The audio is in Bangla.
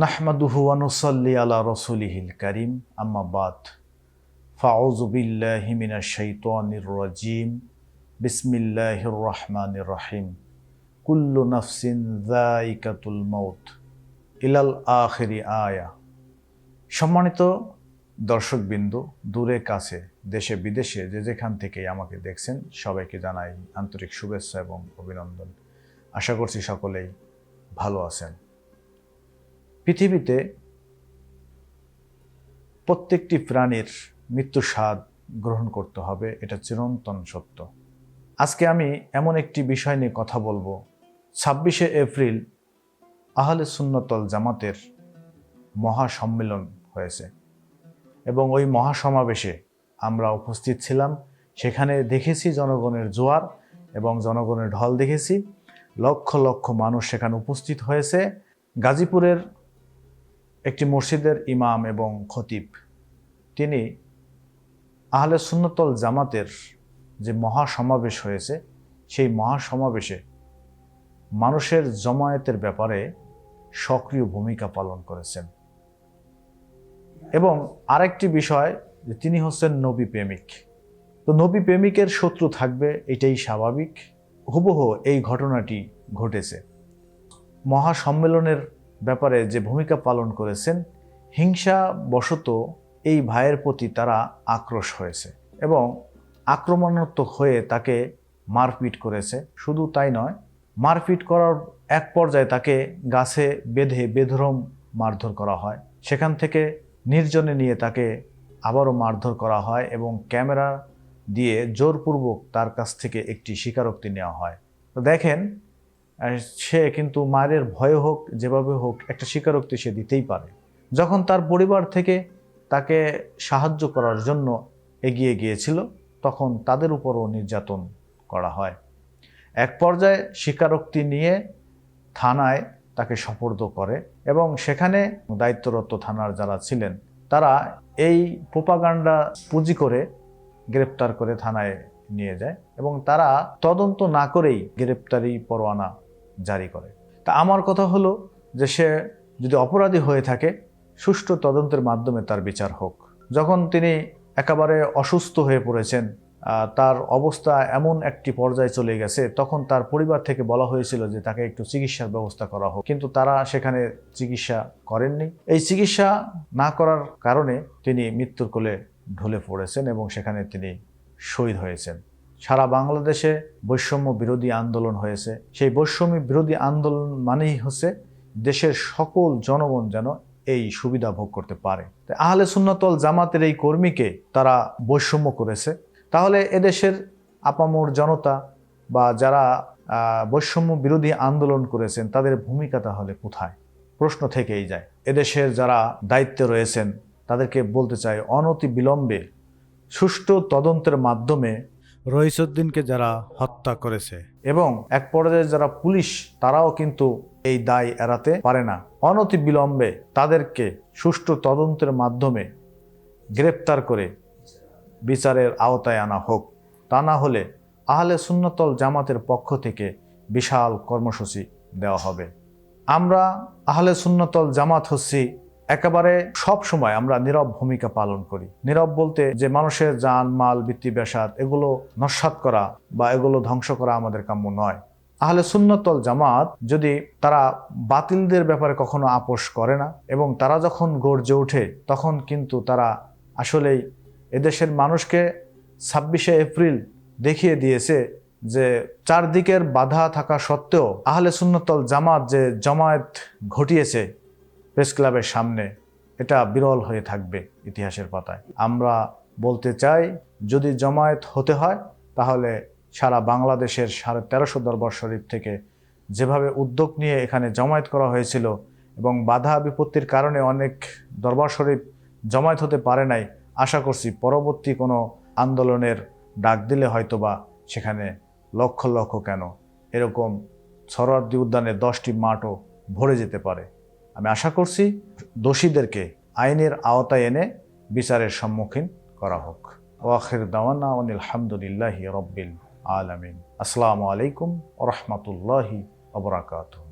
নাহমাদুহু ওয়ানুসাল্লি আলা রসুলিহিল করিম। আম্মা বাদ। ফাউযু বিল্লাহি মিনাশ শাইতানির রাজিম। বিসমিল্লাহির রহমানির রহিম। কুল্লু ইলাল আয়া। সম্মানিত দর্শকবিন্দু, দূরে কাছে, দেশে বিদেশে যে যেখান থেকে আমাকে দেখছেন, সবাইকে জানাই আন্তরিক শুভেচ্ছা এবং অভিনন্দন। আশা করছি সকলেই ভালো আছেন। পৃথিবীতে প্রত্যেকটি প্রাণীর মৃত্যু স্বাদ গ্রহণ করতে হবে, এটা চিরন্তন সত্য। আজকে আমি এমন একটি বিষয় নিয়ে কথা বলব। ছাব্বিশে এপ্রিল আহলে সুন্নতল জামাতের মহাসম্মেলন হয়েছে এবং ওই মহাসমাবেশে আমরা উপস্থিত ছিলাম। সেখানে দেখেছি জনগণের জোয়ার এবং জনগণের ঢল দেখেছি। লক্ষ লক্ষ মানুষ সেখানে উপস্থিত হয়েছে। গাজীপুরের একটি মসজিদের ইমাম এবং খতিব। তিনি আহলে সুন্নতল জামাতের যে মহাসমাবেশ হয়েছে, সেই মহাসমাবেশে মানুষের জমায়েতের ব্যাপারে সক্রিয় ভূমিকা পালন করেছেন। এবং আরেকটি বিষয় যে তিনি হচ্ছেন নবী প্রেমিক। তো নবী প্রেমিকের শত্রু থাকবে, এটাই স্বাভাবিক। হুবহু এই ঘটনাটি ঘটেছে। মহাসম্মেলনের ব্যাপারে যে ভূমিকা পালন করেছেন হিংসা বশত এই ভাইয়ের প্রতি তারা আক্রোশ হয়েছে এবং আক্রমণাত্মক হয়ে তাকে মারপিট করেছে। শুধু তাই নয়, মারপিট করার এক পর্যায়ে তাকে গাছে বেঁধে বেধরম মারধর করা হয়। সেখান থেকে নির্জনে নিয়ে তাকে আবারও মারধর করা হয় এবং ক্যামেরা দিয়ে জোরপূর্বক তার কাছ থেকে একটি স্বীকারোক্তি নেওয়া হয়। তো দেখেন সে কিন্তু মায়ের ভয়ে হোক, যেভাবে হোক, একটা স্বীকারোক্তি সে দিতেই পারে। যখন তার পরিবার থেকে তাকে সাহায্য করার জন্য এগিয়ে গিয়েছিল, তখন তাদের উপরও নির্যাতন করা হয়। এক পর্যায়ে স্বীকারোক্তি নিয়ে থানায় তাকে সপর্দ করে এবং সেখানে দায়িত্বরত থানার যারা ছিলেন, তারা এই প্রোপাগান্ডা পুঁজি করে গ্রেপ্তার করে থানায় নিয়ে যায় এবং তারা তদন্ত না করেই গ্রেপ্তারি পরোয়ানা জারি করে। তা আমার কথা হলো যে সে যদি অপরাধী হয়ে থাকে, সুষ্ঠু তদন্তের মাধ্যমে তার বিচার হোক। যখন তিনি একেবারে অসুস্থ হয়ে পড়েছেন তার অবস্থা এমন একটি পর্যায়ে চলে গেছে, তখন তার পরিবার থেকে বলা হয়েছিল যে তাকে একটু চিকিৎসার ব্যবস্থা করা হোক। কিন্তু তারা সেখানে চিকিৎসা করেননি। এই চিকিৎসা না করার কারণে তিনি মৃত্যুর কোলে ঢলে পড়েছেন এবং সেখানে তিনি শহীদ হয়েছেন। সারা বাংলাদেশে বৈষম্য বিরোধী আন্দোলন হয়েছে। সেই বৈষম্য বিরোধী আন্দোলন মানেই হচ্ছে দেশের সকল জনগণ যেন এই সুবিধা ভোগ করতে পারে। আহলে সুন্নতল জামাতের এই কর্মীকে তারা বৈষম্য করেছে। তাহলে এদেশের আপামর জনতা বা যারা বৈষম্য বিরোধী আন্দোলন করেছেন, তাদের ভূমিকা তাহলে কোথায়? প্রশ্ন থেকেই যায়। এদেশের যারা দায়িত্বে রয়েছেন, তাদেরকে বলতে চাই অনতি বিলম্বে সুষ্ঠু তদন্তের মাধ্যমে রইসুদ্দিনকে যারা হত্যা করেছে। এবং এক পর্যায়ে যারা পুলিশ, তারাও কিন্তু এই দায় এড়াতে পারে না। অনতি বিলম্বে তাদেরকে সুষ্ঠু তদন্তের মাধ্যমে গ্রেপ্তার করে বিচারের আওতায় আনা হোক। তা না হলে আহলে সুন্নতল জামাতের পক্ষ থেকে বিশাল কর্মসূচি দেওয়া হবে। আমরা আহলে সুন্নতল জামাত হচ্ছি একেবারে সব সময় আমরা নীরব ভূমিকা পালন করি। নীরব বলতে যে মানুষের যান, মাল, বৃত্তি বেসাদ এগুলো নস্বাত করা বা এগুলো ধ্বংস করা আমাদের কাম্য নয়। আহলে সুন্নতল জামাত যদি তারা বাতিলদের ব্যাপারে কখনো আপোষ করে না এবং তারা যখন গর্জে ওঠে, তখন কিন্তু তারা আসলেই এদেশের মানুষকে ছাব্বিশে এপ্রিল দেখিয়ে দিয়েছে যে চারদিকের বাধা থাকা সত্ত্বেও আহলে সুন্নতল জামাত যে জমায়েত ঘটিয়েছে প্রেস ক্লাবের সামনে এটা বিরল হয়ে থাকবে ইতিহাসের পাতায়। আমরা বলতে চাই, যদি জমায়েত হতে হয়, তাহলে সারা বাংলাদেশের সাড়ে তেরোশো দরবার শরীফ থেকে যেভাবে উদ্যোগ নিয়ে এখানে জমায়েত করা হয়েছিল এবং বাধা বিপত্তির কারণে অনেক দরবার শরীফ জমায়েত হতে পারে নাই, আশা করছি পরবর্তী কোনো আন্দোলনের ডাক দিলে হয়তোবা সেখানে লক্ষ লক্ষ কেন। এরকম সরোয়ার্দী উদ্যানে দশটি মাঠও ভরে যেতে পারে। আমি আশা করছি দোষীদেরকে আইনের আওতায় এনে বিচারের সম্মুখীন করা হোক। ওয়াখির দাওয়ানা আলহামদুলিল্লাহ রব্বিল আলমিন। আসসালামু আলাইকুম রহমতুল্লাহি অবরাকাতুহ